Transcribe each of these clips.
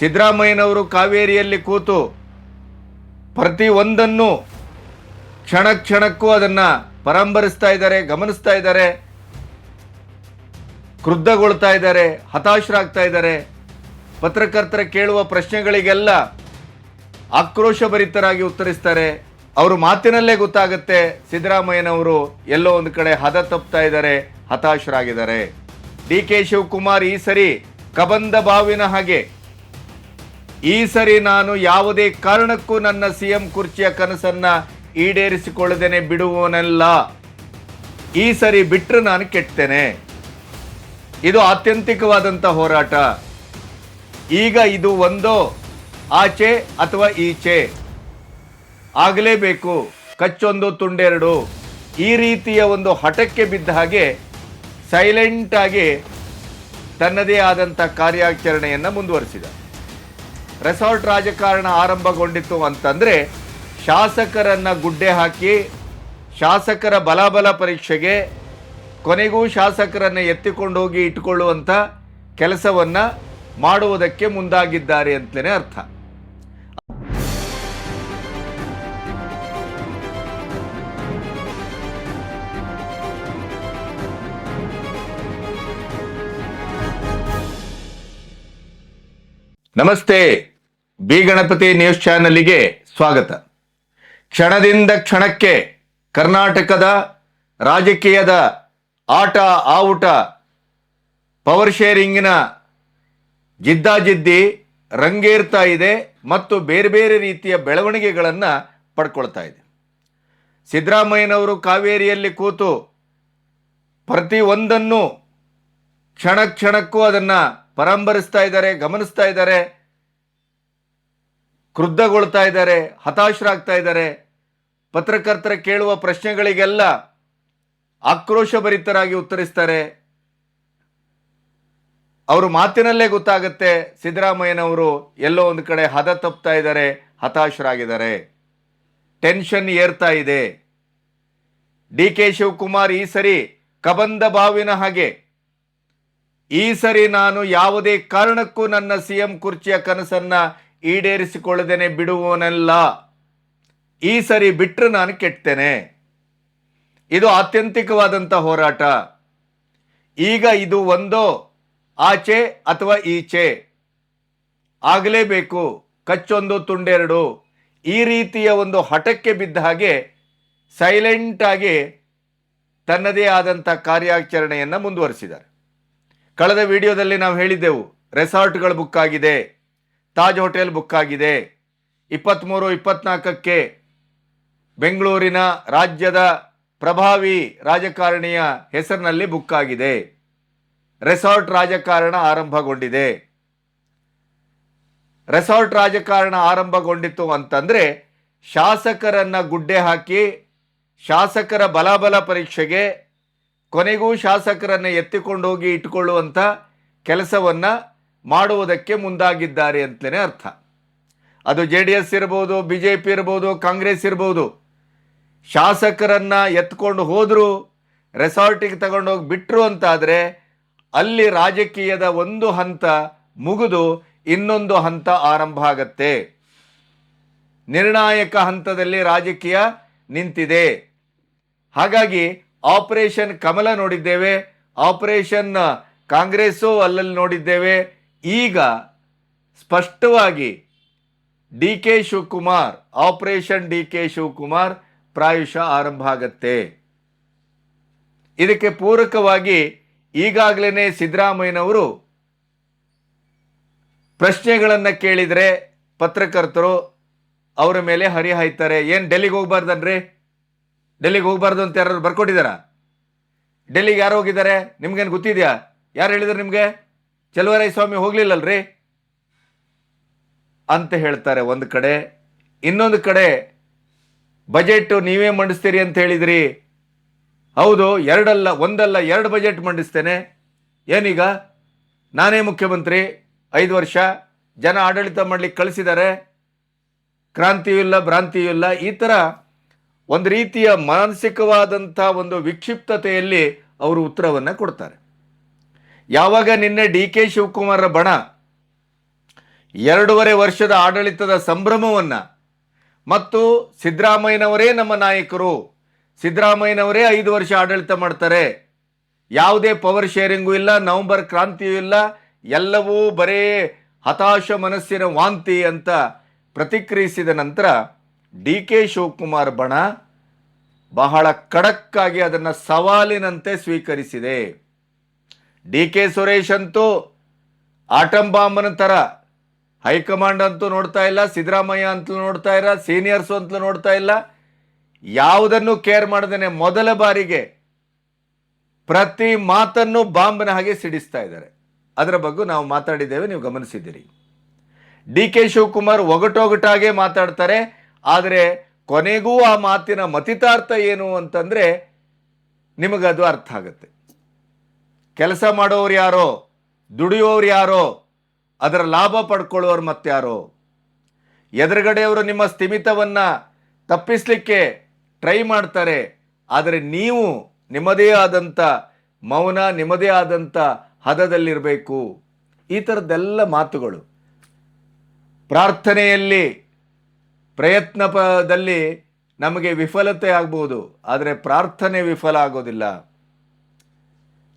ಸಿದ್ದರಾಮಯ್ಯನವರು ಕಾವೇರಿಯಲ್ಲಿ ಕೂತು ಪ್ರತಿ ಒಂದನ್ನು ಕ್ಷಣ ಕ್ಷಣಕ್ಕೂ ಅದನ್ನು ಪರಂಬರಿಸ್ತಾ ಇದ್ದಾರೆ, ಗಮನಿಸ್ತಾ ಇದ್ದಾರೆ, ಕ್ರುದ್ಧಗೊಳ್ತಾ ಇದ್ದಾರೆ, ಹತಾಶರಾಗ್ತಾ ಇದ್ದಾರೆ. ಪತ್ರಕರ್ತರ ಕೇಳುವ ಪ್ರಶ್ನೆಗಳಿಗೆಲ್ಲ ಆಕ್ರೋಶಭರಿತರಾಗಿ ಉತ್ತರಿಸ್ತಾರೆ. ಅವರು ಮಾತಿನಲ್ಲೇ ಗೊತ್ತಾಗುತ್ತೆ ಸಿದ್ದರಾಮಯ್ಯನವರು ಎಲ್ಲೋ ಒಂದು ಕಡೆ ಹದ ತಪ್ತಾ ಇದ್ದಾರೆ, ಹತಾಶರಾಗಿದ್ದಾರೆ. ಡಿ ಕೆ ಶಿವಕುಮಾರ್ ಈ ಸರಿ ಕಬಂದ ಬಾವಿನ ಹಾಗೆ ಈ ಸರಿ ನಾನು ಯಾವುದೇ ಕಾರಣಕ್ಕೂ ನನ್ನ ಸಿಎಂ ಕುರ್ಚಿಯ ಕನಸನ್ನ ಈಡೇರಿಸಿಕೊಳ್ಳದೇನೆ ಬಿಡುವವನಲ್ಲ. ಈ ಸರಿ ಬಿಟ್ಟರೆ ನಾನು ಕೆಡ್ತೇನೆ. ಇದು ಆತ್ಯಂತಿಕವಾದಂಥ ಹೋರಾಟ. ಈಗ ಇದು ಒಂದೋ, ಆಚೆ ಅಥವಾ ಈಚೆ. ಆಗಲೇಬೇಕು, ಕಚ್ಚೊಂದು ತುಂಡೆರಡು. ಈ ರೀತಿಯ ಒಂದು ಹಠಕ್ಕೆ ಬಿದ್ದ ಹಾಗೆ ಸೈಲೆಂಟಾಗಿ ತನ್ನದೇ ಆದಂಥ ಕಾರ್ಯಾಚರಣೆಯನ್ನು ಮುಂದುವರಿಸಿದ. ರೆಸಾರ್ಟ್ ರಾಜಕಾರಣ ಆರಂಭಗೊಂಡಿತ್ತು ಅಂತಂದರೆ ಶಾಸಕರನ್ನು ಗುಡ್ಡೆ ಹಾಕಿ ಶಾಸಕರ ಬಲಾಬಲ ಪರೀಕ್ಷೆಗೆ ಕೊನೆಗೂ ಶಾಸಕರನ್ನು ಎತ್ತಿಕೊಂಡು ಹೋಗಿ ಇಟ್ಕೊಳ್ಳುವಂಥ ಕೆಲಸವನ್ನು ಮಾಡುವುದಕ್ಕೆ ಮುಂದಾಗಿದ್ದಾರೆ ಅಂತಲೇ ಅರ್ಥ. ನಮಸ್ತೆ. ಬಿ ಗಣಪತಿ ನ್ಯೂಸ್ ಚಾನಲ್ಗೆ ಸ್ವಾಗತ. ಕ್ಷಣದಿಂದ ಕ್ಷಣಕ್ಕೆ ಕರ್ನಾಟಕದ ರಾಜಕೀಯದ ಆಟ, ಆವುಟ ಪವರ್ ಶೇರಿಂಗಿನ ಜಿದ್ದಾಜಿದ್ದಿ ರಂಗೇರ್ತಾ ಇದೆ ಮತ್ತು ಬೇರೆ ಬೇರೆ ರೀತಿಯ ಬೆಳವಣಿಗೆಗಳನ್ನು ಪಡ್ಕೊಳ್ತಾ ಇದೆ. ಸಿದ್ದರಾಮಯ್ಯನವರು ಕಾವೇರಿಯಲ್ಲಿ ಕೂತು ಪ್ರತಿ ಒಂದನ್ನು ಕ್ಷಣ ಕ್ಷಣಕ್ಕೂ ಅದನ್ನು ಪರಾಂಬರಿಸ್ತಾ ಇದ್ದಾರೆ, ಗಮನಿಸ್ತಾ ಇದ್ದಾರೆ, ಕ್ರುದ್ಧಗೊಳ್ತಾ ಇದ್ದಾರೆ, ಹತಾಶರಾಗ್ತಾ ಇದ್ದಾರೆ. ಪತ್ರಕರ್ತರ ಕೇಳುವ ಪ್ರಶ್ನೆಗಳಿಗೆಲ್ಲ ಆಕ್ರೋಶಭರಿತರಾಗಿ ಉತ್ತರಿಸ್ತಾರೆ. ಅವರ ಮಾತಿನಲ್ಲೇ ಗೊತ್ತಾಗುತ್ತೆ, ಸಿದ್ದರಾಮಯ್ಯನವರು ಎಲ್ಲೋ ಒಂದು ಕಡೆ ಹದ ತಪ್ತಾ ಇದ್ದಾರೆ, ಹತಾಶರಾಗಿದ್ದಾರೆ. ಟೆನ್ಷನ್ ಏರ್ತಾ ಇದೆ. ಡಿ ಕೆ ಶಿವಕುಮಾರ್ ಈ ಸರಿ ಕಬಂದ ಬಾವಿನ ಹಾಗೆ ಈ ಸರಿ ನಾನು ಯಾವುದೇ ಕಾರಣಕ್ಕೂ ನನ್ನ ಸಿಎಂ ಕುರ್ಚಿಯ ಕನಸನ್ನ ಈಡೇರಿಸಿಕೊಳ್ಳದೇನೆ ಬಿಡುವವನಲ್ಲ. ಈ ಸರಿ ಬಿಟ್ಟರೆ ನಾನು ಕೆಡ್ತೇನೆ. ಇದು ಆತ್ಯಂತಿಕವಾದಂಥ ಹೋರಾಟ. ಈಗ ಇದು ಒಂದೋ, ಆಚೆ ಅಥವಾ ಈಚೆ. ಆಗಲೇಬೇಕು, ಕಚ್ಚೊಂದು ತುಂಡೆರಡು. ಈ ರೀತಿಯ ಒಂದು ಹಠಕ್ಕೆ ಬಿದ್ದ ಹಾಗೆ ಸೈಲೆಂಟ್ ಆಗಿ ತನ್ನದೇ ಆದಂಥ ಕಾರ್ಯಾಚರಣೆಯನ್ನು ಮುಂದುವರಿಸಿದ್ದಾರೆ. ಕಳೆದ ವಿಡಿಯೋದಲ್ಲಿ ನಾವು ಹೇಳಿದ್ದೆವು, ರೆಸಾರ್ಟ್ಗಳು ಬುಕ್ ಆಗಿದೆ, ತಾಜ್ ಹೋಟೆಲ್ ಬುಕ್ ಆಗಿದೆ. ಇಪ್ಪತ್ತ್ಮೂರು ಇಪ್ಪತ್ನಾಲ್ಕಕ್ಕೆ ಬೆಂಗಳೂರಿನ ರಾಜ್ಯದ ಪ್ರಭಾವಿ ರಾಜಕಾರಣಿಯ ಹೆಸರಿನಲ್ಲಿ ಬುಕ್ ಆಗಿದೆ. ರೆಸಾರ್ಟ್ ರಾಜಕಾರಣ ಆರಂಭಗೊಂಡಿದೆ. ರೆಸಾರ್ಟ್ ರಾಜಕಾರಣ ಆರಂಭಗೊಂಡಿತು ಅಂತಂದರೆ ಶಾಸಕರನ್ನು ಗುಡ್ಡೆ ಹಾಕಿ ಶಾಸಕರ ಬಲಾಬಲ ಪರೀಕ್ಷೆಗೆ ಕೊನೆಗೂ ಶಾಸಕರನ್ನು ಎತ್ತಿಕೊಂಡು ಹೋಗಿ ಇಟ್ಕೊಳ್ಳುವಂಥ ಕೆಲಸವನ್ನು ಮಾಡುವುದಕ್ಕೆ ಮುಂದಾಗಿದ್ದಾರೆ ಅಂತಲೇ ಅರ್ಥ. ಅದು ಜೆ ಡಿ ಎಸ್ ಇರ್ಬೋದು ಬಿ ಜೆ ಪಿ ಇರ್ಬೋದು, ಕಾಂಗ್ರೆಸ್ ಇರ್ಬೋದು. ಶಾಸಕರನ್ನು ಎತ್ಕೊಂಡು ಹೋದರೂ, ರೆಸಾರ್ಟಿಗೆ ತಗೊಂಡೋಗಿ ಬಿಟ್ಟರು ಅಂತಾದರೆ ಅಲ್ಲಿ ರಾಜಕೀಯದ ಒಂದು ಹಂತ ಮುಗಿದು ಇನ್ನೊಂದು ಹಂತ ಆರಂಭ ಆಗತ್ತೆ. ನಿರ್ಣಾಯಕ ಹಂತದಲ್ಲಿ ರಾಜಕೀಯ ನಿಂತಿದೆ. ಹಾಗಾಗಿ ಆಪರೇಷನ್ ಕಮಲ ನೋಡಿದ್ದೇವೆ. ಆಪರೇಷನ್ ಕಾಂಗ್ರೆಸ್ಸು ಅಲ್ಲಲ್ಲಿ ನೋಡಿದ್ದೇವೆ. ಈಗ ಸ್ಪಷ್ಟವಾಗಿ D K Shivakumar, operation D K Shivakumar ಪ್ರಾಯುಷ ಆರಂಭ ಆಗತ್ತೆ. ಇದಕ್ಕೆ ಪೂರಕವಾಗಿ ಈಗಾಗಲೇ ಸಿದ್ದರಾಮಯ್ಯನವರು ಪ್ರಶ್ನೆಗಳನ್ನು ಕೇಳಿದರೆ ಪತ್ರಕರ್ತರು ಅವರ ಮೇಲೆ ಹರಿಹಾಯ್ತಾರೆ. ಏನು ಡೆಲ್ಲಿಗೆ ಹೋಗ್ಬಾರ್ದನ್ರಿ? ಡೆಲ್ಲಿಗೆ ಹೋಗ್ಬಾರ್ದು ಅಂತ ಯಾರು ಬರ್ಕೊಟ್ಟಿದ್ದಾರಾ? ಡೆಲ್ಲಿಗೆ ಯಾರು ಹೋಗಿದ್ದಾರೆ? ನಿಮ್ಗೇನು ಗೊತ್ತಿದೆಯಾ? ಯಾರು ಹೇಳಿದ್ರು ನಿಮಗೆ? ಚಲುವರಾಯ ಸ್ವಾಮಿ ಹೋಗ್ಲಿಲ್ಲಲ್ರಿ? ಅಂತ ಹೇಳ್ತಾರೆ ಒಂದು ಕಡೆ. ಇನ್ನೊಂದು ಕಡೆ ಬಜೆಟ್ ನೀವೇ ಮಂಡಿಸ್ತೀರಿ ಅಂತ ಹೇಳಿದ್ರಿ. ಹೌದು, ಎರಡಲ್ಲ, ಒಂದಲ್ಲ, ಎರಡು ಬಜೆಟ್ ಮಂಡಿಸ್ತೇನೆ. ಏನೀಗ? ನಾನೇ ಮುಖ್ಯಮಂತ್ರಿ, ಐದು ವರ್ಷ, ಜನ ಆಡಳಿತ ಮಾಡ್ಲಿಕ್ಕೆ ಕಳಿಸಿದ್ದಾರೆ ಕ್ರಾಂತಿಯೂ ಇಲ್ಲ, ಭ್ರಾಂತಿಯೂ ಇಲ್ಲ, ಈ ಥರ ಒಂದು ರೀತಿಯ ಮಾನಸಿಕವಾದಂಥ ಒಂದು ವಿಕ್ಷಿಪ್ತತೆಯಲ್ಲಿ ಅವರು ಉತ್ತರವನ್ನು ಕೊಡ್ತಾರೆ. ಯಾವಾಗ ನಿನ್ನೆ ಡಿ ಕೆ ಶಿವಕುಮಾರ ಬಣ ಎರಡೂವರೆ ವರ್ಷದ ಆಡಳಿತದ ಸಂಭ್ರಮವನ್ನು ಮತ್ತು ಸಿದ್ದರಾಮಯ್ಯನವರೇ ನಮ್ಮ ನಾಯಕರು, ಸಿದ್ದರಾಮಯ್ಯನವರೇ ಐದು ವರ್ಷ ಆಡಳಿತ ಮಾಡ್ತಾರೆ, ಯಾವುದೇ ಪವರ್ ಶೇರಿಂಗೂ ಇಲ್ಲ, ನವೆಂಬರ್ ಕ್ರಾಂತಿಯೂ ಇಲ್ಲ, ಎಲ್ಲವೂ ಬರೇ ಹತಾಶ ಮನಸ್ಸಿನ ವಾಂತಿ ಅಂತ ಪ್ರತಿಕ್ರಿಯಿಸಿದ ನಂತರ ಡಿ ಕೆ ಶಿವಕುಮಾರ್ ಬಣ ಬಹಳ ಖಡಕ್ಕಾಗಿ ಅದನ್ನು ಸವಾಲಿನಂತೆ ಸ್ವೀಕರಿಸಿದೆ. ಡಿ ಕೆ ಸುರೇಶ್ ಅಂತೂ ಆಟಂ ಬಾಂಬನ ಥರ ಹೈಕಮಾಂಡ್ ಅಂತೂ ನೋಡ್ತಾ ಇಲ್ಲ, ಸಿದ್ದರಾಮಯ್ಯ ಅಂತಲೂ ನೋಡ್ತಾ ಇಲ್ಲ, ಸೀನಿಯರ್ಸು ಅಂತಲೂ ನೋಡ್ತಾ ಇಲ್ಲ. ಯಾವುದನ್ನು ಕೇರ್ ಮಾಡದೇನೆ ಮೊದಲ ಬಾರಿಗೆ ಪ್ರತಿ ಮಾತನ್ನು ಬಾಂಬನ ಹಾಗೆ ಸಿಡಿಸ್ತಾ ಇದ್ದಾರೆ. ಅದರ ಬಗ್ಗೆ ನಾವು ಮಾತಾಡಿದ್ದೇವೆ, ನೀವು ಗಮನಿಸಿದ್ದೀರಿ. ಡಿ ಕೆ ಶಿವಕುಮಾರ್ ಒಗಟೊಗಟಾಗೆ ಮಾತಾಡ್ತಾರೆ. ಆದರೆ ಕೊನೆಗೂ ಆ ಮಾತಿನ ಮತಿತಾರ್ಥ ಏನು ಅಂತಂದರೆ ನಿಮಗದು ಅರ್ಥ ಆಗುತ್ತೆ. ಕೆಲಸ ಮಾಡೋರು ಯಾರೋ ದುಡಿಯೋರು ಯಾರೋ, ಅದರ ಲಾಭ ಪಡ್ಕೊಳ್ಳೋರು ಮತ್ತಾರೋ ಎದುರುಗಡೆಯವರು ನಿಮ್ಮ ಸ್ಥಿಮಿತವನ್ನು ತಪ್ಪಿಸಲಿಕ್ಕೆ ಟ್ರೈ ಮಾಡ್ತಾರೆ, ಆದರೆ ನೀವು ನಿಮ್ಮದೇ ಆದಂಥ ಮೌನ, ನಿಮ್ಮದೇ ಆದಂಥ ಹದದಲ್ಲಿರಬೇಕು. ಈ ಥರದ್ದೆಲ್ಲ ಮಾತುಗಳು. ಪ್ರಾರ್ಥನೆಯಲ್ಲಿ ಪ್ರಯತ್ನ ಪದಲ್ಲಿ ನಮಗೆ ವಿಫಲತೆ ಆಗ್ಬೋದು, ಆದರೆ ಪ್ರಾರ್ಥನೆ ವಿಫಲ ಆಗೋದಿಲ್ಲ.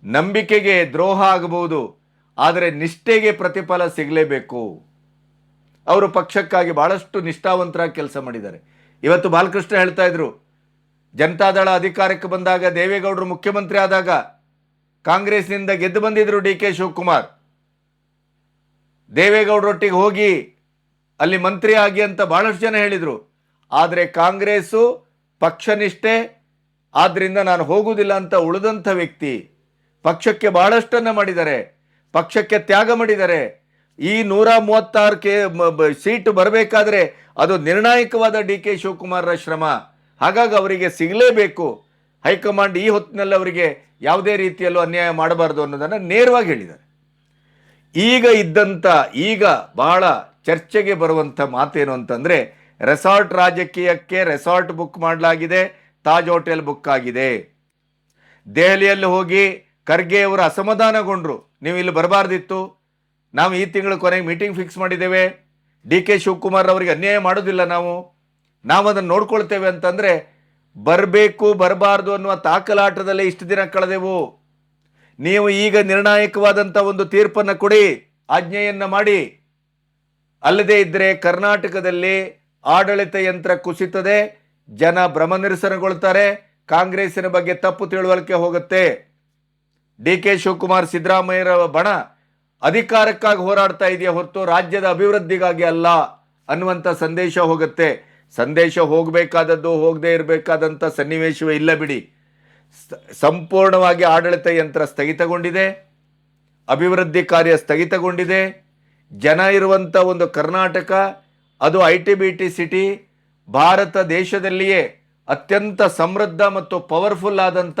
ನಂಬಿಕೆಗೆ ದ್ರೋಹ ಆಗಬಹುದು ಆದರೆ ನಿಷ್ಠೆಗೆ ಪ್ರತಿಫಲ ಸಿಗಲೇಬೇಕು. ಅವರು ಪಕ್ಷಕ್ಕಾಗಿ ಬಹಳಷ್ಟು ನಿಷ್ಠಾವಂತರಾಗಿ ಕೆಲಸ ಮಾಡಿದ್ದಾರೆ. ಇವತ್ತು ಬಾಲಕೃಷ್ಣ ಹೇಳ್ತಾ ಇದ್ರು ಜನತಾದಳ ಅಧಿಕಾರಕ್ಕೆ ಬಂದಾಗ ದೇವೇಗೌಡರು ಮುಖ್ಯಮಂತ್ರಿ ಆದಾಗ ಕಾಂಗ್ರೆಸ್ನಿಂದ ಗೆದ್ದು ಬಂದಿದ್ರು ಡಿ ಕೆ ಶಿವಕುಮಾರ್. ದೇವೇಗೌಡರೊಟ್ಟಿಗೆ ಹೋಗಿ ಅಲ್ಲಿ ಮಂತ್ರಿ ಆಗಿ ಅಂತ ಬಹಳಷ್ಟು ಜನ ಹೇಳಿದರು. ಆದರೆ ಕಾಂಗ್ರೆಸ್ಸು ಪಕ್ಷನಿಷ್ಠೆ ಆದ್ದರಿಂದ ನಾನು ಹೋಗುವುದಿಲ್ಲ ಅಂತ ಉಳಿದಂಥ ವ್ಯಕ್ತಿ ಪಕ್ಷಕ್ಕೆ ಬಹಳಷ್ಟನ್ನು ಮಾಡಿದ್ದಾರೆ, ಪಕ್ಷಕ್ಕೆ ತ್ಯಾಗ ಮಾಡಿದ್ದಾರೆ. ಈ ನೂರ ಮೂವತ್ತಾರು ಕೆ ಸೀಟ್ ಬರಬೇಕಾದ್ರೆ ಅದು ನಿರ್ಣಾಯಕವಾದ ಡಿ ಕೆ ಶಿವಕುಮಾರರ ಶ್ರಮ. ಹಾಗಾಗಿ ಅವರಿಗೆ ಸಿಗಲೇಬೇಕು. ಹೈಕಮಾಂಡ್ ಈ ಹೊತ್ತಿನಲ್ಲಿ ಅವರಿಗೆ ಯಾವುದೇ ರೀತಿಯಲ್ಲೂ ಅನ್ಯಾಯ ಮಾಡಬಾರದು ಅನ್ನೋದನ್ನು ನೇರವಾಗಿ ಹೇಳಿದ್ದಾರೆ. ಈಗ ಇದ್ದಂಥ, ಈಗ ಬಹಳ ಚರ್ಚೆಗೆ ಬರುವಂಥ ಮಾತೇನು ಅಂತಂದರೆ, ರೆಸಾರ್ಟ್ ರಾಜಕೀಯಕ್ಕೆ ರೆಸಾರ್ಟ್ ಬುಕ್ ಮಾಡಲಾಗಿದೆ, ತಾಜ್ ಹೋಟೆಲ್ ಬುಕ್ ಆಗಿದೆ. ದೆಹಲಿಯಲ್ಲಿ ಹೋಗಿ ಖರ್ಗೆ ಅವರು ಅಸಮಾಧಾನಗೊಂಡ್ರು. ನೀವು ಇಲ್ಲಿ ಬರಬಾರ್ದಿತ್ತು. ನಾವು ಈ ತಿಂಗಳ ಕೊನೆಗೆ ಮೀಟಿಂಗ್ ಫಿಕ್ಸ್ ಮಾಡಿದ್ದೇವೆ. ಡಿ ಕೆ ಶಿವಕುಮಾರ್ ಅವರಿಗೆ ಅನ್ಯಾಯ ಮಾಡೋದಿಲ್ಲ ನಾವು. ನಾವು ಅದನ್ನು ನೋಡ್ಕೊಳ್ತೇವೆ ಅಂತಂದರೆ, ಬರಬೇಕು, ಬರಬಾರ್ದು ಅನ್ನುವ ತಾಕಲಾಟದಲ್ಲೇ ಇಷ್ಟು ದಿನ ಕಳೆದೆವು. ನೀವು ಈಗ ನಿರ್ಣಾಯಕವಾದಂಥ ಒಂದು ತೀರ್ಪನ್ನು ಕೊಡಿ, ಆಜ್ಞೆಯನ್ನು ಮಾಡಿ. ಅಲ್ಲದೆ ಇದ್ದರೆ ಕರ್ನಾಟಕದಲ್ಲಿ ಆಡಳಿತ ಯಂತ್ರ ಕುಸಿತದೆ, ಜನ ಭ್ರಮನಿರಸನಗೊಳ್ತಾರೆ ಕಾಂಗ್ರೆಸ್ಸಿನ ಬಗ್ಗೆ ತಪ್ಪು ತಿಳುವಳಿಕೆ ಹೋಗುತ್ತೆ. ಡಿ ಕೆ ಶಿವಕುಮಾರ್ ಸಿದ್ದರಾಮಯ್ಯರ ಬಣ ಅಧಿಕಾರಕ್ಕಾಗಿ ಹೋರಾಡ್ತಾ ಇದೆಯಾ ಹೊರತು ರಾಜ್ಯದ ಅಭಿವೃದ್ಧಿಗಾಗಿ ಅಲ್ಲ ಅನ್ನುವಂಥ ಸಂದೇಶ ಹೋಗುತ್ತೆ. ಸಂದೇಶ ಹೋಗಬೇಕಾದದ್ದು ಹೋಗದೇ ಇರಬೇಕಾದಂಥ ಸನ್ನಿವೇಶವೇ ಇಲ್ಲ ಬಿಡಿ. ಸಂಪೂರ್ಣವಾಗಿ ಆಡಳಿತ ಯಂತ್ರ ಸ್ಥಗಿತಗೊಂಡಿದೆ. ಅಭಿವೃದ್ಧಿ ಕಾರ್ಯ ಸ್ಥಗಿತಗೊಂಡಿದೆ. ಜನ ಇರುವಂಥ ಒಂದು ಕರ್ನಾಟಕ, ಅದು I T B T city, Bharat ದೇಶದಲ್ಲಿಯೇ ಅತ್ಯಂತ ಸಮೃದ್ಧ ಮತ್ತು ಪವರ್ಫುಲ್ ಆದಂಥ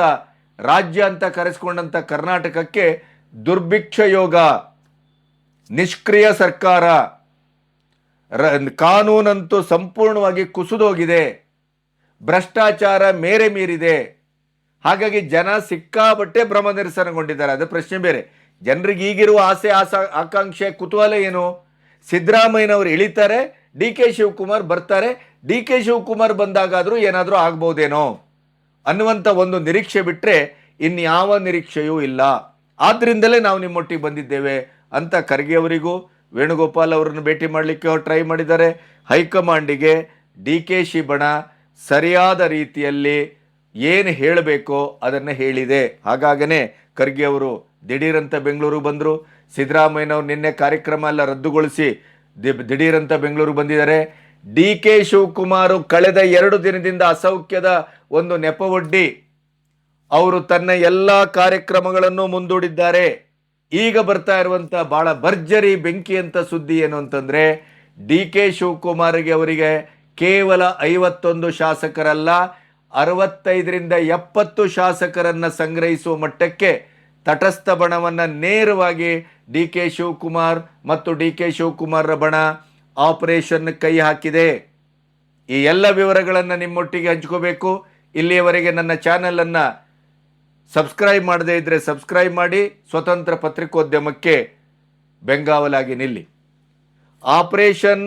ರಾಜ್ಯ ಅಂತ ಕರೆಸಿಕೊಂಡಂಥ ಕರ್ನಾಟಕಕ್ಕೆ ದುರ್ಭಿಕ್ಷ ಯೋಗ, ನಿಷ್ಕ್ರಿಯ ಸರ್ಕಾರ ಕಾನೂನಂತೂ ಸಂಪೂರ್ಣವಾಗಿ ಕುಸಿದೋಗಿದೆ, ಭ್ರಷ್ಟಾಚಾರ ಮೇರೆ ಮೀರಿದೆ. ಹಾಗಾಗಿ ಜನ ಸಿಕ್ಕಾಬಟ್ಟೆ ಭ್ರಮ ನಿರಸನಗೊಂಡಿದ್ದಾರೆ. ಅದು ಪ್ರಶ್ನೆ ಬೇರೆ. ಜನರಿಗೆ ಈಗಿರುವ ಆಸೆ, ಆಸ, ಆಕಾಂಕ್ಷೆ, ಕುತೂಹಲ ಏನು? ಸಿದ್ದರಾಮಯ್ಯನವರು ಇಳಿತಾರೆ, ಡಿ ಕೆ ಶಿವಕುಮಾರ್ ಬರ್ತಾರೆ. ಡಿ ಕೆ ಶಿವಕುಮಾರ್ ಬಂದಾಗಾದರೂ ಏನಾದರೂ ಆಗ್ಬೋದೇನೋ ಅನ್ನುವಂಥ ಒಂದು ನಿರೀಕ್ಷೆ ಬಿಟ್ಟರೆ ಇನ್ಯಾವ ನಿರೀಕ್ಷೆಯೂ ಇಲ್ಲ. ಆದ್ದರಿಂದಲೇ ನಾವು ನಿಮ್ಮೊಟ್ಟಿಗೆ ಬಂದಿದ್ದೇವೆ ಅಂತ ಖರ್ಗೆ ಅವರಿಗೂ, ವೇಣುಗೋಪಾಲ್ ಅವರನ್ನು ಭೇಟಿ ಮಾಡಲಿಕ್ಕೆ ಅವ್ರು ಟ್ರೈ ಮಾಡಿದ್ದಾರೆ. ಹೈಕಮಾಂಡಿಗೆ ಡಿ ಕೆ ಶಿ ಬಣ ಸರಿಯಾದ ರೀತಿಯಲ್ಲಿ ಏನು ಹೇಳಬೇಕೋ ಅದನ್ನು ಹೇಳಿದೆ. ಹಾಗಾಗನೇ ಖರ್ಗೆ ಅವರು ದಿಢೀರಂತ ಬೆಂಗಳೂರು ಬಂದರು. ಸಿದ್ದರಾಮಯ್ಯನವರು ನಿನ್ನೆ ಕಾರ್ಯಕ್ರಮ ಎಲ್ಲ ರದ್ದುಗೊಳಿಸಿ ದಿಢೀರಂತ ಬೆಂಗಳೂರು ಬಂದಿದ್ದಾರೆ. ಡಿ ಕೆ ಶಿವಕುಮಾರ್ ಕಳೆದ ಎರಡು ದಿನದಿಂದ ಅಸೌಖ್ಯದ ಒಂದು ನೆಪವೊಡ್ಡಿ. ಅವರು ತನ್ನ ಎಲ್ಲ ಕಾರ್ಯಕ್ರಮಗಳನ್ನು ಮುಂದೂಡಿದ್ದಾರೆ. ಈಗ ಬರ್ತಾ ಇರುವಂಥ ಭಾಳ ಭರ್ಜರಿ ಬೆಂಕಿ ಅಂತ ಸುದ್ದಿ ಏನು ಅಂತಂದ್ರೆ, ಡಿ ಕೆ ಶಿವಕುಮಾರ್ಗೆ ಅವರಿಗೆ ಕೇವಲ ಐವತ್ತೊಂದು ಶಾಸಕರಲ್ಲ, ಅರವತ್ತೈದರಿಂದ ಎಪ್ಪತ್ತು ಶಾಸಕರನ್ನ ಸಂಗ್ರಹಿಸುವ ಮಟ್ಟಕ್ಕೆ ತಟಸ್ಥ ಬಣವನ್ನು ನೇರವಾಗಿ ಡಿ ಕೆ ಶಿವಕುಮಾರ್ ಮತ್ತು ಡಿ ಕೆ ಶಿವಕುಮಾರ್ರ ಬಣ ಆಪರೇಷನ್ ಕೈ ಹಾಕಿದೆ. ಈ ಎಲ್ಲ ವಿವರಗಳನ್ನು ನಿಮ್ಮೊಟ್ಟಿಗೆ ಹಂಚ್ಕೋಬೇಕು. ಇಲ್ಲಿಯವರೆಗೆ ನನ್ನ ಚಾನಲನ್ನು ಸಬ್ಸ್ಕ್ರೈಬ್ ಮಾಡದೇ ಇದ್ದರೆ ಸಬ್ಸ್ಕ್ರೈಬ್ ಮಾಡಿ, ಸ್ವತಂತ್ರ ಪತ್ರಿಕೋದ್ಯಮಕ್ಕೆ ಬೆಂಗಾವಲಾಗಿ ನಿಲ್ಲಿ. ಆಪರೇಷನ್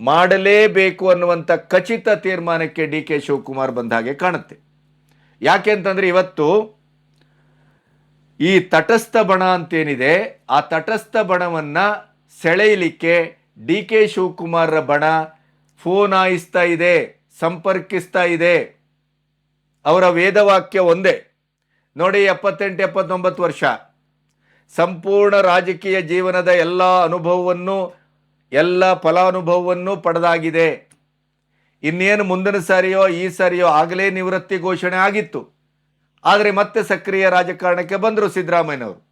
ಮಾಡಲೇಬೇಕು ಅನ್ನುವಂಥ ಖಚಿತ ತೀರ್ಮಾನಕ್ಕೆ ಡಿ ಕೆ ಶಿವಕುಮಾರ್ ಬಂದ ಹಾಗೆ ಕಾಣುತ್ತೆ. ಯಾಕೆ ಅಂತಂದರೆ ಇವತ್ತು ಈ ತಟಸ್ಥ ಬಣ ಅಂತೇನಿದೆ, ಆ ತಟಸ್ಥ ಬಣವನ್ನ ಸೆಳೆಯಲಿಕ್ಕೆ ಡಿ ಕೆ ಶಿವಕುಮಾರ್ರ ಬಣ ಫೋನ್ ಆಯಿಸ್ತಾ ಇದೆ, ಸಂಪರ್ಕಿಸ್ತಾ ಇದೆ. ಅವರ ವೇದವಾಕ್ಯ ಒಂದೇ. ನೋಡಿ, ಎಪ್ಪತ್ತೆಂಟು, ಎಪ್ಪತ್ತೊಂಬತ್ತು ವರ್ಷ. ಸಂಪೂರ್ಣ ರಾಜಕೀಯ ಜೀವನದ ಎಲ್ಲ ಅನುಭವವನ್ನು, ಎಲ್ಲ ಫಲಾನುಭವವನ್ನು ಪಡೆದಾಗಿದೆ. ಇನ್ನೇನು ಮುಂದಿನ ಸಾರಿಯೋ, ಈ ಸಾರಿಯೋ ಆಗಲೇ ನಿವೃತ್ತಿ ಘೋಷಣೆ ಆಗಿತ್ತು. ಆದರೆ ಮತ್ತೆ ಸಕ್ರಿಯ ರಾಜಕಾರಣಕ್ಕೆ ಬಂದರು ಸಿದ್ದರಾಮಯ್ಯನವರು.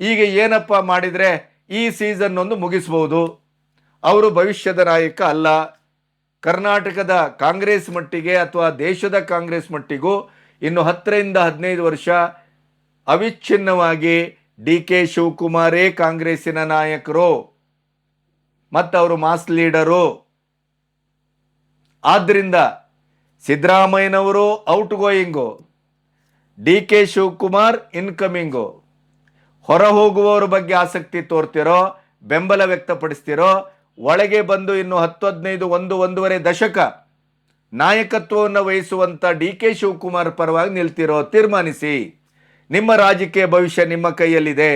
ಈಗ ಏನಪ್ಪ ಮಾಡಿದರೆ ಈ ಸೀಸನ್ ಒಂದು ಮುಗಿಸ್ಬೋದು. ಅವರು ಭವಿಷ್ಯದ ನಾಯಕ ಅಲ್ಲ. ಕರ್ನಾಟಕದ ಕಾಂಗ್ರೆಸ್ ಮಟ್ಟಿಗೆ ಅಥವಾ ದೇಶದ ಕಾಂಗ್ರೆಸ್ ಮಟ್ಟಿಗೂ ಇನ್ನು ಹತ್ತರಿಂದ ಹದಿನೈದು ವರ್ಷ ಅವಿಚ್ಛಿನ್ನವಾಗಿ ಡಿ ಕೆ ಶಿವಕುಮಾರೇ ಕಾಂಗ್ರೆಸ್ಸಿನ ನಾಯಕರು. ಮತ್ತು ಅವರು ಮಾಸ್ ಲೀಡರು. ಆದ್ದರಿಂದ ಸಿದ್ದರಾಮಯ್ಯನವರು out going. D K Shivakumar incoming. ಹೊರ ಹೋಗುವವರ ಬಗ್ಗೆ ಆಸಕ್ತಿ ತೋರ್ತಿರೋ, ಬೆಂಬಲ ವ್ಯಕ್ತಪಡಿಸ್ತಿರೋ, ಒಳಗೆ ಬಂದು ಇನ್ನು ಹತ್ತು ಹದಿನೈದು ಒಂದು ಒಂದೂವರೆ ದಶಕ ನಾಯಕತ್ವವನ್ನು ವಹಿಸುವಂತ ಡಿ ಕೆ ಶಿವಕುಮಾರ್ ಪರವಾಗಿ ನಿಲ್ತಿರೋ ತೀರ್ಮಾನಿಸಿ. ನಿಮ್ಮ ರಾಜಕೀಯ ಭವಿಷ್ಯ ನಿಮ್ಮ ಕೈಯಲ್ಲಿದೆ.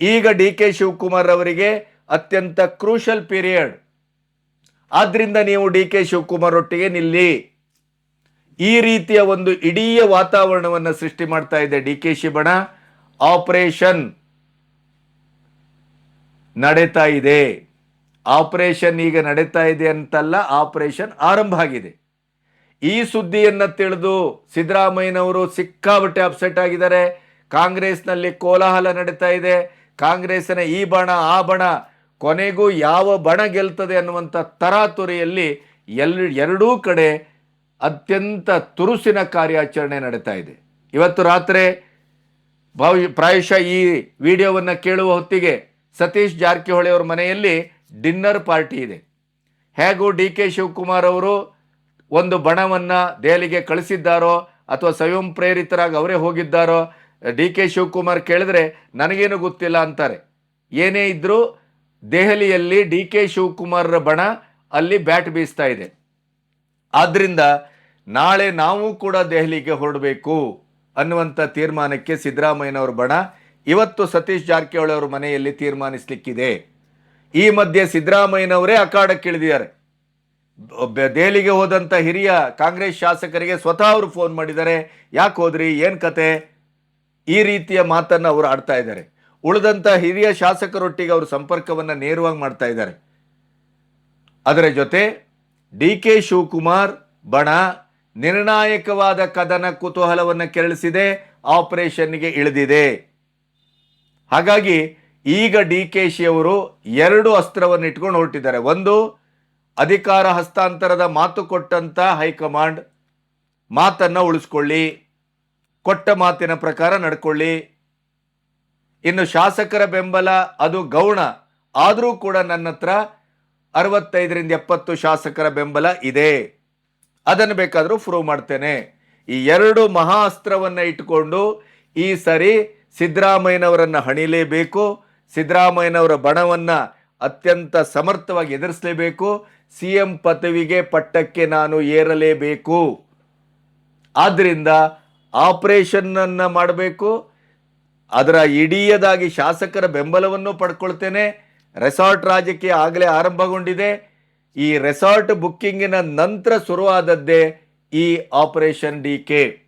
ಈಗ ಡಿ ಕೆ ಶಿವಕುಮಾರ್ ಅವರಿಗೆ ಅತ್ಯಂತ ಕ್ರೂಷಲ್ ಪೀರಿಯಡ್. ಆದ್ದರಿಂದ ನೀವು ಡಿ ಕೆ ಶಿವಕುಮಾರ್ ಒಟ್ಟಿಗೆ ನಿಲ್ಲಿ. ಈ ರೀತಿಯ ಒಂದು ಇಡೀ ವಾತಾವರಣವನ್ನು ಸೃಷ್ಟಿ ಮಾಡ್ತಾ ಇದೆ ಡಿ ಕೆ ಶಿಬಣ ಆಪರೇಷನ್ ನಡೀತಾ ಇದೆ. ಆಪರೇಷನ್ ಈಗ ನಡೀತಾ ಇದೆ ಅಂತಲ್ಲ ಆಪರೇಷನ್ ಆರಂಭ ಆಗಿದೆ. ಈ ಸುದ್ದಿಯನ್ನು ತಿಳಿದು ಸಿದ್ದರಾಮಯ್ಯನವರು ಸಿಕ್ಕಾಬಟ್ಟೆ ಅಪ್ಸೆಟ್ ಆಗಿದ್ದಾರೆ. ಕಾಂಗ್ರೆಸ್ನಲ್ಲಿ ಕೋಲಾಹಲ ನಡೀತಾ ಇದೆ. ಕಾಂಗ್ರೆಸ್ನ ಈ ಬಣ, ಆ ಬಣ, ಕೊನೆಗೂ ಯಾವ ಬಣ ಗೆಲ್ತದೆ ಅನ್ನುವಂಥ ತರಾತುರಿಯಲ್ಲಿ ಎಲ್, ಎರಡೂ ಕಡೆ ಅತ್ಯಂತ ತುರುಸಿನ ಕಾರ್ಯಾಚರಣೆ ನಡೀತಾ ಇದೆ. ಇವತ್ತು ರಾತ್ರಿ ಬಾವಿ ಪ್ರಾಯಶಃ ಈ ವಿಡಿಯೋವನ್ನು ಕೇಳುವ ಹೊತ್ತಿಗೆ ಸತೀಶ್ ಜಾರಕಿಹೊಳಿ ಅವರ ಮನೆಯಲ್ಲಿ ಡಿನ್ನರ್ ಪಾರ್ಟಿ ಇದೆ. ಹೇಗೂ ಡಿ ಕೆ ಶಿವಕುಮಾರ್ ಅವರು ಒಂದು ಬಣವನ್ನು ದೆಹಲಿಗೆ ಕಳಿಸಿದ್ದಾರೋ ಅಥವಾ ಸ್ವಯಂ ಪ್ರೇರಿತರಾಗಿ ಅವರೇ ಹೋಗಿದ್ದಾರೋ, ಡಿ ಕೆ ಶಿವಕುಮಾರ್ ಕೇಳಿದ್ರೆ ನನಗೇನು ಗೊತ್ತಿಲ್ಲ ಅಂತಾರೆ. ಏನೇ ಇದ್ದರೂ ದೆಹಲಿಯಲ್ಲಿ ಡಿ ಕೆ ಶಿವಕುಮಾರ್ರ ಬಣ ಅಲ್ಲಿ ಬ್ಯಾಟ್ ಬೀಸ್ತಾ ಇದೆ. ಆದ್ರಿಂದ ನಾಳೆ ನಾವು ಕೂಡ ದೆಹಲಿಗೆ ಹೊರಡಬೇಕು ಅನ್ನುವಂಥ ತೀರ್ಮಾನಕ್ಕೆ ಸಿದ್ದರಾಮಯ್ಯನವರು ಬಣ. ಇವತ್ತು ಸತೀಶ್ ಜಾರಕಿಹೊಳಿ ಅವರ ಮನೆಯಲ್ಲಿ ತೀರ್ಮಾನಿಸಲಿಕ್ಕಿದೆ. ಈ ಮಧ್ಯೆ ಸಿದ್ದರಾಮಯ್ಯನವರೇ ಅಖಾಡಕ್ಕಿಳಿದಿದ್ದಾರೆ ದೆಹಲಿಗೆ ಹೋದಂಥ ಹಿರಿಯ ಕಾಂಗ್ರೆಸ್ ಶಾಸಕರಿಗೆ ಸ್ವತಃ ಅವರು ಫೋನ್ ಮಾಡಿದ್ದಾರೆ. ಯಾಕೆ ಹೋದ್ರಿ? ಏನು ಕತೆ? ಈ ರೀತಿಯ ಮಾತನ್ನು ಅವರು ಆಡ್ತಾ ಇದ್ದಾರೆ. ಉಳಿದಂಥ ಹಿರಿಯ ಶಾಸಕರೊಟ್ಟಿಗೆ ಅವರು ಸಂಪರ್ಕವನ್ನು ನೇರವಾಗಿ ಮಾಡ್ತಾ ಇದ್ದಾರೆ. ಅದರ ಜೊತೆ ಡಿ ಕೆ ಶಿವಕುಮಾರ್ ಬಣ ನಿರ್ಣಾಯಕವಾದ ಕದನ ಕುತೂಹಲವನ್ನು ಕೆರಳಿಸಿದೆ, ಆಪರೇಷನ್ಗೆ ಇಳಿದಿದೆ. ಹಾಗಾಗಿ ಈಗ ಡಿ ಕೆ ಶಿ ಅವರು ಎರಡು ಅಸ್ತ್ರವನ್ನು ಇಟ್ಕೊಂಡು ಹೊರಟಿದ್ದಾರೆ. ಒಂದು, ಅಧಿಕಾರ ಹಸ್ತಾಂತರದ ಮಾತು ಕೊಟ್ಟಂತ ಹೈಕಮಾಂಡ್, ಮಾತನ್ನ ಉಳಿಸ್ಕೊಳ್ಳಿ, ಕೊಟ್ಟ ಮಾತಿನ ಪ್ರಕಾರ ನಡ್ಕೊಳ್ಳಿ. ಇನ್ನು ಶಾಸಕರ ಬೆಂಬಲ, ಅದು ಗೌಣ. ಆದರೂ ಕೂಡ ನನ್ನ ಹತ್ರ ಅರವತ್ತೈದರಿಂದ ಎಪ್ಪತ್ತು ಶಾಸಕರ ಬೆಂಬಲ ಇದೆ. ಅದನ್ನು ಬೇಕಾದರೂ ಪ್ರೂವ್ ಮಾಡ್ತೇನೆ. ಈ ಎರಡು ಮಹಾ ಅಸ್ತ್ರವನ್ನ ಇಟ್ಟುಕೊಂಡು ಈ ಸರಿ ಸಿದ್ದರಾಮಯ್ಯನವರನ್ನು ಹಣಿಲೇಬೇಕು. ಸಿದ್ದರಾಮಯ್ಯನವರ ಬಣವನ್ನು ಅತ್ಯಂತ ಸಮರ್ಥವಾಗಿ ಎದುರಿಸಲೇಬೇಕು. ಸಿ ಎಂ ಪದವಿಗೆ ಪಟ್ಟಕ್ಕೆ ನಾನು ಏರಲೇಬೇಕು. ಆದ್ದರಿಂದ ಆಪರೇಷನ್ನನ್ನು ಮಾಡಬೇಕು. ಅದರ ಇಡೀಯದಾಗಿ ಶಾಸಕರ ಬೆಂಬಲವನ್ನು ಪಡ್ಕೊಳ್ತೇನೆ. ರೆಸಾರ್ಟ್ ರಾಜಕೀಯ ಆಗಲೇ ಆರಂಭಗೊಂಡಿದೆ. ಈ ರೆಸಾರ್ಟ್ ಬುಕ್ಕಿಂಗಿನ ನಂತರ ಶುರುವಾದದ್ದೇ ಈ ಆಪರೇಷನ್ ಡಿ ಕೆ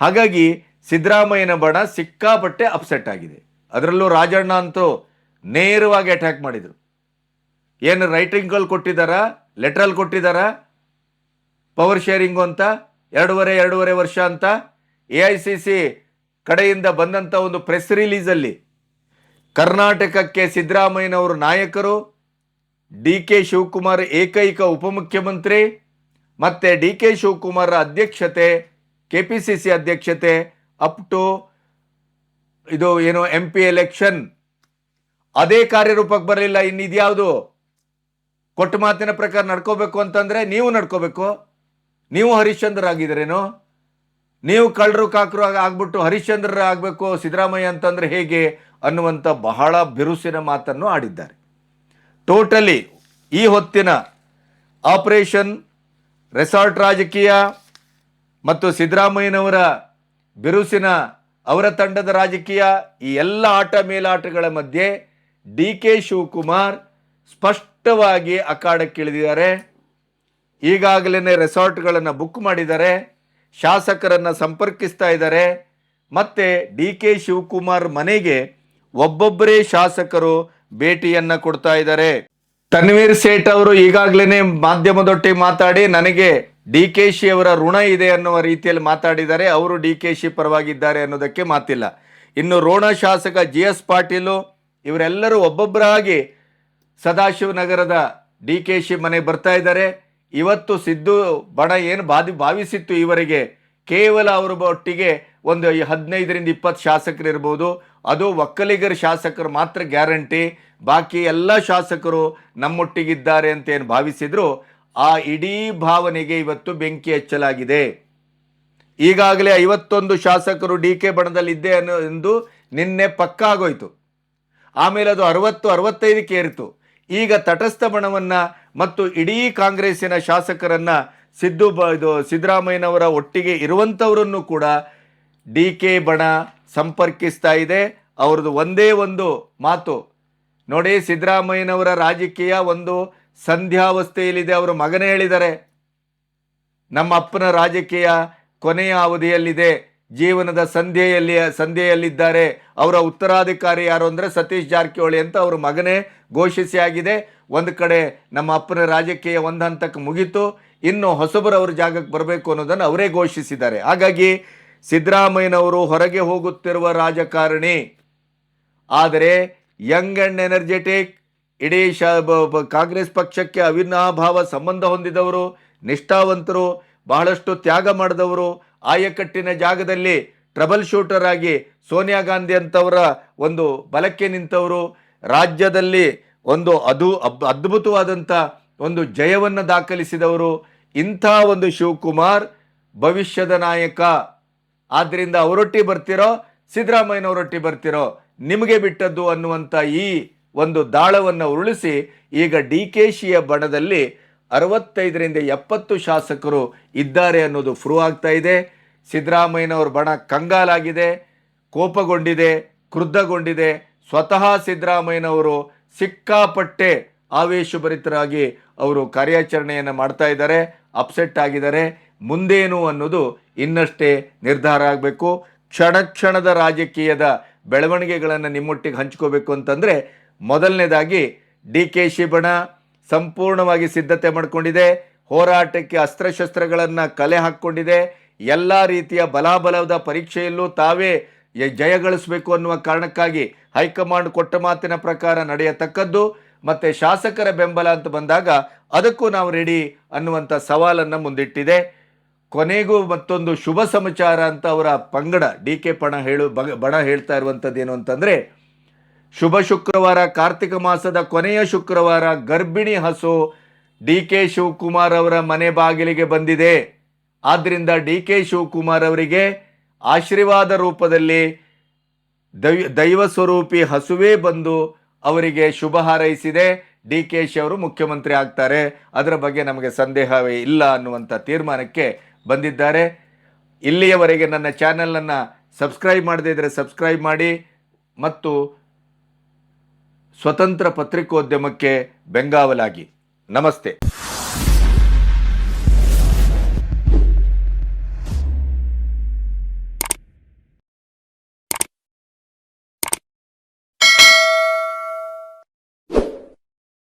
ಹಾಗಾಗಿ ಸಿದ್ದರಾಮಯ್ಯನ ಬಣ ಸಿಕ್ಕಾಪಟ್ಟೆ ಅಪ್ಸೆಟ್ ಆಗಿದೆ. ಅದರಲ್ಲೂ ರಾಜಣ್ಣ ಅಂತೂ ನೇರವಾಗಿ ಅಟ್ಯಾಕ್ ಮಾಡಿದರು. ಏನು ರೈಟಿಂಗಲ್ಲಿ ಕೊಟ್ಟಿದ್ದಾರಾ? ಲೆಟ್ರಲ್ಲಿ ಕೊಟ್ಟಿದ್ದಾರಾ? ಪವರ್ ಶೇರಿಂಗು ಅಂತ? ಎರಡೂವರೆ ಎರಡೂವರೆ ವರ್ಷ ಅಂತ? ಎ ಐ ಸಿ ಸಿ ಕಡೆಯಿಂದ ಬಂದಂಥ ಒಂದು ಪ್ರೆಸ್ ರಿಲೀಸಲ್ಲಿ ಕರ್ನಾಟಕಕ್ಕೆ ಸಿದ್ದರಾಮಯ್ಯನವರು ನಾಯಕರು ಡಿ ಕೆ ಶಿವಕುಮಾರ್ ಏಕೈಕ ಉಪಮುಖ್ಯಮಂತ್ರಿ, ಮತ್ತು ಡಿ ಕೆ ಶಿವಕುಮಾರ್ ಅಧ್ಯಕ್ಷತೆ ಕೆ ಪಿ ಸಿ ಸಿ ಅಧ್ಯಕ್ಷತೆ, ಅಪ್ ಟು ಇದು ಏನು ಎಂ ಪಿ ಎಲೆಕ್ಷನ್ ಅದೇ ಕಾರ್ಯರೂಪಕ್ಕೆ ಬರಲಿಲ್ಲ, ಇನ್ನಿದ್ಯಾವುದು? ಕೊಟ್ಟ ಮಾತಿನ ಪ್ರಕಾರ ನಡ್ಕೋಬೇಕು ಅಂತಂದರೆ ನೀವು ನಡ್ಕೋಬೇಕು. ನೀವು ಹರಿಶ್ಚಂದ್ರ ಆಗಿದ್ರೇನು? ನೀವು ಕಳ್ಳರು ಕಾಕರು ಆಗಿಬಿಟ್ಟು ಹರಿಶ್ಚಂದ್ರ ಆಗಬೇಕು ಸಿದ್ದರಾಮಯ್ಯ ಅಂತಂದರೆ ಹೇಗೆ ಅನ್ನುವಂಥ ಬಹಳ ಬಿರುಸಿನ ಮಾತನ್ನು ಆಡಿದ್ದಾರೆ. ಟೋಟಲಿ ಈ ಹೊತ್ತಿನ ಆಪರೇಷನ್ ರೆಸಾರ್ಟ್ ರಾಜಕೀಯ ಮತ್ತು ಸಿದ್ದರಾಮಯ್ಯನವರ ಬಿರುಸಿನ ಅವರ ತಂಡದ ರಾಜಕೀಯ, ಈ ಎಲ್ಲ ಆಟ ಮೇಲಾಟಗಳ ಮಧ್ಯೆ ಡಿ ಕೆ ಶಿವಕುಮಾರ್ ಸ್ಪಷ್ಟವಾಗಿ ಅಖಾಡಕ್ಕಿಳಿದಿದ್ದಾರೆ. ಈಗಾಗಲೇ ರೆಸಾರ್ಟ್ಗಳನ್ನು ಬುಕ್ ಮಾಡಿದ್ದಾರೆ. ಶಾಸಕರನ್ನು ಸಂಪರ್ಕಿಸ್ತಾ ಇದ್ದಾರೆ. ಮತ್ತು ಡಿ ಕೆ ಶಿವಕುಮಾರ್ ಮನೆಗೆ ಒಬ್ಬೊಬ್ಬರೇ ಶಾಸಕರು ಭೇಟಿಯನ್ನ ಕೊಡ್ತಾ ಇದ್ದಾರೆ. ತನ್ವೀರ್ ಸೇಠ್ ಅವರು ಈಗಾಗಲೇ ಮಾಧ್ಯಮದೊಟ್ಟಿಗೆ ಮಾತಾಡಿ, ನನಗೆ ಡಿ ಕೆ ಅವರ ಋಣ ಇದೆ ಅನ್ನುವ ರೀತಿಯಲ್ಲಿ ಮಾತಾಡಿದ್ದಾರೆ. ಅವರು ಡಿ ಕೆ ಶಿ ಪರವಾಗಿದ್ದಾರೆ ಅನ್ನೋದಕ್ಕೆ ಮಾತಿಲ್ಲ. ಇನ್ನು ರೋಣ ಶಾಸಕ ಜಿ ಎಸ್ ಪಾಟೀಲು ಇವರೆಲ್ಲರೂ ಒಬ್ಬೊಬ್ಬರಾಗಿ ಸದಾಶಿವನಗರದ ಡಿ ಕೆ ಶಿ ಮನೆಗೆ ಬರ್ತಾ ಇದ್ದಾರೆ. ಇವತ್ತು ಸಿದ್ದು ಬಣ ಏನು ಬಾದಿ ಭಾವಿಸಿತ್ತು ಇವರಿಗೆ ಕೇವಲ ಅವರ ಒಟ್ಟಿಗೆ ಒಂದು ಹದಿನೈದರಿಂದ ಇಪ್ಪತ್ತು ಶಾಸಕರು ಇರ್ಬೋದು ಅದು ಒಕ್ಕಲಿಗರ ಶಾಸಕರು ಮಾತ್ರ ಗ್ಯಾರಂಟಿ. ಬಾಕಿ ಎಲ್ಲ ಶಾಸಕರು ನಮ್ಮೊಟ್ಟಿಗಿದ್ದಾರೆ ಅಂತ ಏನು ಭಾವಿಸಿದ್ರು ಆ ಇಡೀ ಭಾವನೆಗೆ ಇವತ್ತು ಬೆಂಕಿ ಹಚ್ಚಲಾಗಿದೆ. ಈಗಾಗಲೇ ಐವತ್ತೊಂದು ಶಾಸಕರು ಡಿ ಕೆ ಬಣದಲ್ಲಿ ಇದ್ದೆ ಅನ್ನೋ ಎಂದು ನಿನ್ನೆ ಪಕ್ಕಾ ಆಗೋಯ್ತು. ಆಮೇಲೆ ಅದು ಅರವತ್ತು, ಅರವತ್ತೈದಕ್ಕೆ ಏರಿತು. ಈಗ ತಟಸ್ಥ ಬಣವನ್ನ ಮತ್ತು ಇಡೀ ಕಾಂಗ್ರೆಸ್ಸಿನ ಶಾಸಕರನ್ನು ಸಿದ್ದು ಬ ಇದು ಸಿದ್ದರಾಮಯ್ಯನವರ ಒಟ್ಟಿಗೆ ಇರುವಂಥವರನ್ನು ಕೂಡ ಡಿ ಕೆ ಬಣ ಸಂಪರ್ಕಿಸ್ತಾ ಇದೆ. ಅವ್ರದ್ದು ಒಂದೇ ಒಂದು ಮಾತು. ನೋಡಿ, ಸಿದ್ದರಾಮಯ್ಯನವರ ರಾಜಕೀಯ ಒಂದು ಸಂಧ್ಯಾವಸ್ಥೆಯಲ್ಲಿದೆ. ಅವರು ಮಗನೇ ಹೇಳಿದ್ದಾರೆ. ನಮ್ಮ ಅಪ್ಪನ ರಾಜಕೀಯ ಕೊನೆಯ ಅವಧಿಯಲ್ಲಿದೆ. ಜೀವನದ ಸಂಧ್ಯೆಯಲ್ಲಿ, ಸಂಧ್ಯೆಯಲ್ಲಿದ್ದಾರೆ. ಅವರ ಉತ್ತರಾಧಿಕಾರಿ ಯಾರು ಅಂದರೆ ಸತೀಶ್ ಜಾರಕಿಹೊಳಿ ಅಂತ ಅವರ ಮಗನೇ ಘೋಷಿಸಿ ಆಗಿದೆ. ಒಂದು ಕಡೆ ನಮ್ಮ ಅಪ್ಪನ ರಾಜಕೀಯ ಒಂದು ಹಂತಕ್ಕೆ ಮುಗೀತು. ಇನ್ನು ಹೊಸಬರು ಅವ್ರ ಜಾಗಕ್ಕೆ ಬರಬೇಕು ಅನ್ನೋದನ್ನು ಅವರೇ ಘೋಷಿಸಿದ್ದಾರೆ. ಹಾಗಾಗಿ ಸಿದ್ದರಾಮಯ್ಯನವರು ಹೊರಗೆ ಹೋಗುತ್ತಿರುವ ರಾಜಕಾರಣಿ. ಆದರೆ ಯಂಗ್ ಅಂಡ್ ಎನರ್ಜೆಟಿಕ್, ಇಡೀ ಶ ಕಾಂಗ್ರೆಸ್ ಪಕ್ಷಕ್ಕೆ ಅವಿನಾಭಾವ ಸಂಬಂಧ ಹೊಂದಿದವರು, ನಿಷ್ಠಾವಂತರು, ಬಹಳಷ್ಟು ತ್ಯಾಗ ಮಾಡಿದವರು, ಆಯಕಟ್ಟಿನ ಜಾಗದಲ್ಲಿ ಟ್ರಬಲ್ ಶೂಟರ್ ಆಗಿ ಸೋನಿಯಾ ಗಾಂಧಿ ಅಂತವರ ಒಂದು ಬಲಕ್ಕೆ ನಿಂತವರು, ರಾಜ್ಯದಲ್ಲಿ ಒಂದು ಅದು ಅದ್ಭುತವಾದಂಥ ಒಂದು ಜಯವನ್ನು ದಾಖಲಿಸಿದವರು ಇಂಥ ಒಂದು ಶಿವಕುಮಾರ್, ಭವಿಷ್ಯದ ನಾಯಕ. ಆದ್ದರಿಂದ ಅವರೊಟ್ಟಿ ಬರ್ತಿರೋ ಸಿದ್ದರಾಮಯ್ಯನವರೊಟ್ಟಿ ಬರ್ತಿರೋ, ನಿಮಗೆ ಬಿಟ್ಟದ್ದು ಅನ್ನುವಂಥ ಈ ಒಂದು ದಾಳವನ್ನು ಉರುಳಿಸಿ, ಈಗ ಡಿ ಕೆ ಶಿಯ ಬಣದಲ್ಲಿ ಅರವತ್ತೈದರಿಂದ ಎಪ್ಪತ್ತು ಶಾಸಕರು ಇದ್ದಾರೆ ಅನ್ನೋದು ಫ್ರೂ ಆಗ್ತಾ ಇದೆ. ಸಿದ್ದರಾಮಯ್ಯನವ್ರ ಬಣ ಕಂಗಾಲಾಗಿದೆ, ಕೋಪಗೊಂಡಿದೆ, ಕ್ರುದ್ಧಗೊಂಡಿದೆ. ಸ್ವತಃ ಸಿದ್ದರಾಮಯ್ಯನವರು ಸಿಕ್ಕಾಪಟ್ಟೆ ಆವೇಶಭರಿತರಾಗಿ ಅವರು ಕಾರ್ಯಾಚರಣೆಯನ್ನು ಮಾಡ್ತಾ ಇದ್ದಾರೆ, ಅಪ್ಸೆಟ್ ಆಗಿದ್ದಾರೆ. ಮುಂದೇನು ಅನ್ನೋದು ಇನ್ನಷ್ಟೇ ನಿರ್ಧಾರ ಆಗಬೇಕು. ಕ್ಷಣ ಕ್ಷಣದ ರಾಜಕೀಯದ ಬೆಳವಣಿಗೆಗಳನ್ನು ನಿಮ್ಮೊಟ್ಟಿಗೆ ಹಂಚ್ಕೋಬೇಕು ಅಂತಂದರೆ ಮೊದಲನೇದಾಗಿ ಡಿ ಕೆ ಶಿಬಣ ಸಂಪೂರ್ಣವಾಗಿ ಸಿದ್ಧತೆ ಮಾಡಿಕೊಂಡಿದೆ. ಹೋರಾಟಕ್ಕೆ ಅಸ್ತ್ರಶಸ್ತ್ರಗಳನ್ನು ಕಲೆ ಹಾಕ್ಕೊಂಡಿದೆ. ಎಲ್ಲ ರೀತಿಯ ಬಲಾಬಲದ ಪರೀಕ್ಷೆಯಲ್ಲೂ ತಾವೇ ಜಯ ಗಳಿಸಬೇಕು ಅನ್ನುವ ಕಾರಣಕ್ಕಾಗಿ ಹೈಕಮಾಂಡ್ ಕೊಟ್ಟ ಮಾತಿನ ಪ್ರಕಾರ ನಡೆಯತಕ್ಕದ್ದು. ಮತ್ತು ಶಾಸಕರ ಬೆಂಬಲ ಅಂತ ಬಂದಾಗ ಅದಕ್ಕೂ ನಾವು ರೆಡಿ ಅನ್ನುವಂಥ ಸವಾಲನ್ನು ಮುಂದಿಟ್ಟಿದೆ. ಕೊನೆಗೂ ಮತ್ತೊಂದು ಶುಭ ಸಮಾಚಾರ ಅಂತ ಅವರ ಪಂಗಡ ಡಿ ಕೆ ಪಣ ಹೇಳು ಬಣ ಹೇಳ್ತಾ ಇರುವಂಥದ್ದು ಏನು ಅಂತಂದರೆ, ಶುಭ ಶುಕ್ರವಾರ, ಕಾರ್ತಿಕ ಮಾಸದ ಕೊನೆಯ ಶುಕ್ರವಾರ ಗರ್ಭಿಣಿ ಹಸು ಡಿ ಕೆ ಶಿವಕುಮಾರ್ ಅವರ ಮನೆ ಬಾಗಿಲಿಗೆ ಬಂದಿದೆ. ಆದ್ದರಿಂದ ಡಿ ಕೆ ಶಿವಕುಮಾರ್ ಅವರಿಗೆ ಆಶೀರ್ವಾದ ರೂಪದಲ್ಲಿ ದೈವ ದೈವ ಸ್ವರೂಪಿ ಹಸುವೇ ಬಂದು ಅವರಿಗೆ ಶುಭ ಹಾರೈಸಿದೆ. ಡಿ ಕೆ ಶಿ ಅವರು ಮುಖ್ಯಮಂತ್ರಿ ಆಗ್ತಾರೆ. ಅದರ ಬಗ್ಗೆ ನಮಗೆ ಸಂದೇಹವೇ ಇಲ್ಲ ಅನ್ನುವಂಥ ತೀರ್ಮಾನಕ್ಕೆ ಬಂದಿದ್ದಾರೆ. ಇಲ್ಲಿಯವರೆಗೆ ನನ್ನ ಚಾನೆಲನ್ನು ಸಬ್ಸ್ಕ್ರೈಬ್ ಮಾಡದೇ ಇದ್ದರೆ ಸಬ್ಸ್ಕ್ರೈಬ್ ಮಾಡಿ ಮತ್ತು ಸ್ವತಂತ್ರ ಪತ್ರಿಕೋದ್ಯಮಕ್ಕೆ ಬೆಂಗಾವಲಾಗಿ. ನಮಸ್ತೆ.